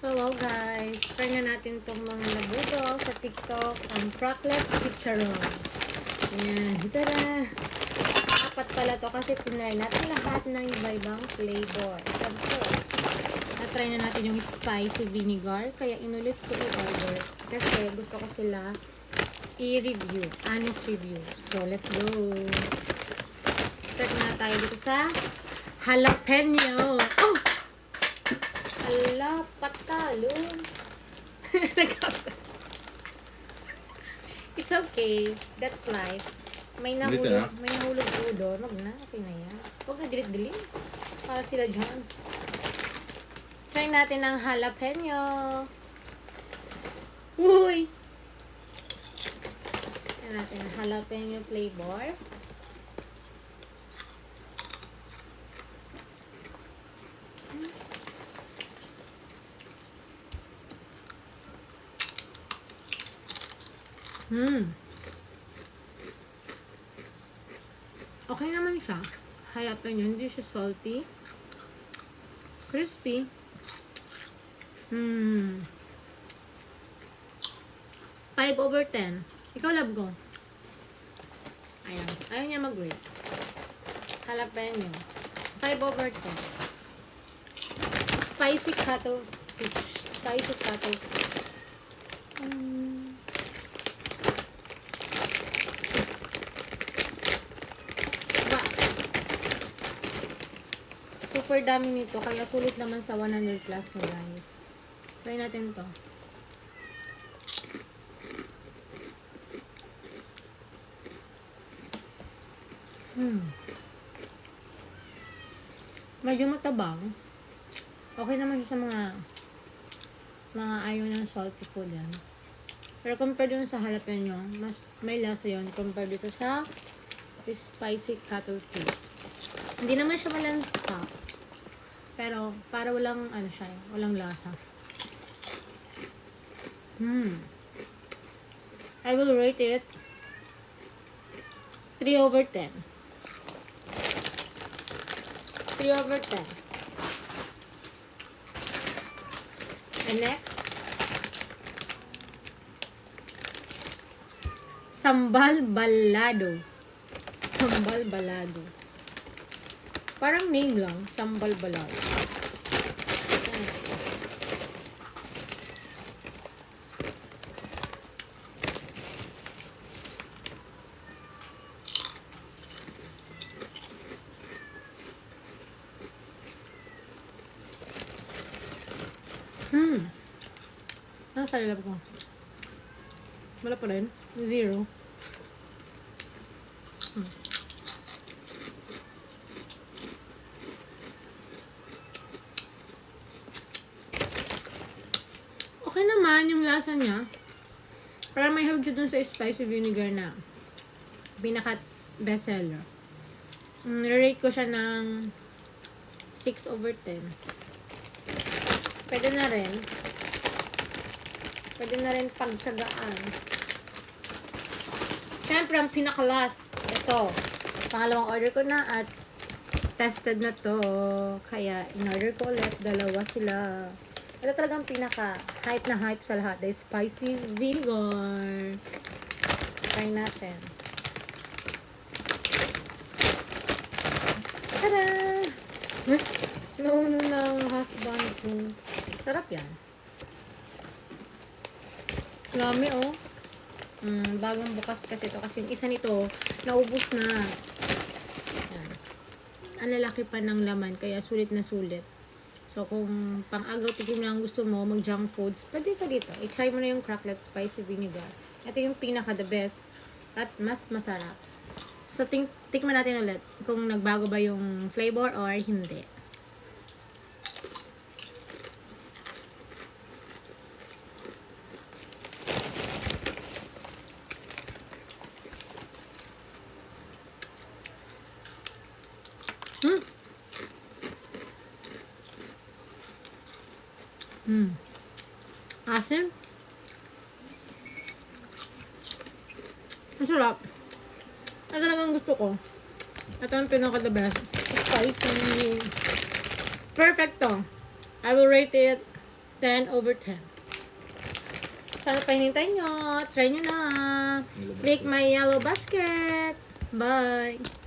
Hello guys. Try nga natin itong mga labudo sa TikTok. Ang Crocklets Picturon. Ayan. Tada! Apat pala to kasi tinry natin lahat ng iba-ibang flavor. Po. Na-try na natin yung spicy vinegar. Kaya inulit ko i-order. Kasi gusto ko sila i-review. Honest review. So, let's go. Start na tayo dito sa jalapeno. Oh! Ala, patalo. It's okay. That's life. May nahulog, na? may nahulog doon. Wag na, okay na yan. Huwag na dilit-dilim. Para sila dyan. Try natin ang jalapeno. Uy! Try natin ang jalapeno flavor. Hmm. Okay naman siya. Jalapeno, hindi siya salty. Crispy. Hmm. 5 over 10. Ikaw, love ko. Ayan. Ayaw niya mag-rate. Jalapeno. 5 over 10. Spicy cuttlefish. Spicy cuttlefish. Hmm. Ba. Super dami nito, kaya sulit naman sa 100 plus mo guys. Try natin to. Hmm. Medyo matabang. Okay naman siya sa mga mga ayaw ng salty food yan. Pero compare dun sa jalapeno, mas may lasa yun compare dito sa spicy cuttlefish. Hindi naman siya malansa. Pero, para walang, ano siya, walang lasa. Hmm. I will rate it 3 over 10. 3 over 10. And next, Sambal balado. Sambal balado. Parang name lang, sambal balado. Hmm. Ano sa lab ko? Wala pa rin. Zero. Hmm. Okay naman yung lasa niya. Parang may hawag dun sa spicy vinegar na pinaka bestseller. Mm, rate ko siya ng 6 over 10. Pwede na rin. Pwede na rin pagtsagaan. Siyempre, ang pinaka-last, ito. Pangalawang order ko na at tested na to. Kaya, in-order ko ulit. Dalawa sila. Ito talagang pinaka-hype na hype sa lahat. The spicy vinegar. Try natin. Tada! Nauna ng husband ko. Sarap yan. Lami oh. Mm, bagong bukas kasi ito. Kasi yung isa nito, naubos na. Yan. Ang lalaki pa ng laman, kaya sulit na sulit. So, kung pang-agaw tigim lang gusto mo, mag-junk foods, pwede ka dito. I-try mo na yung cracklet spicy vinegar. Ito yung pinaka the best at mas masarap. So, ting tikman natin ulit kung nagbago ba yung flavor or hindi. Hmm. Asim. Masarap. Ito talagang gusto ko. Ito ang pinaka-the best. Spicy. Perfect to. I will rate it 10 over 10. Sana pa hinintay nyo. Try nyo na. Click my yellow basket. Bye.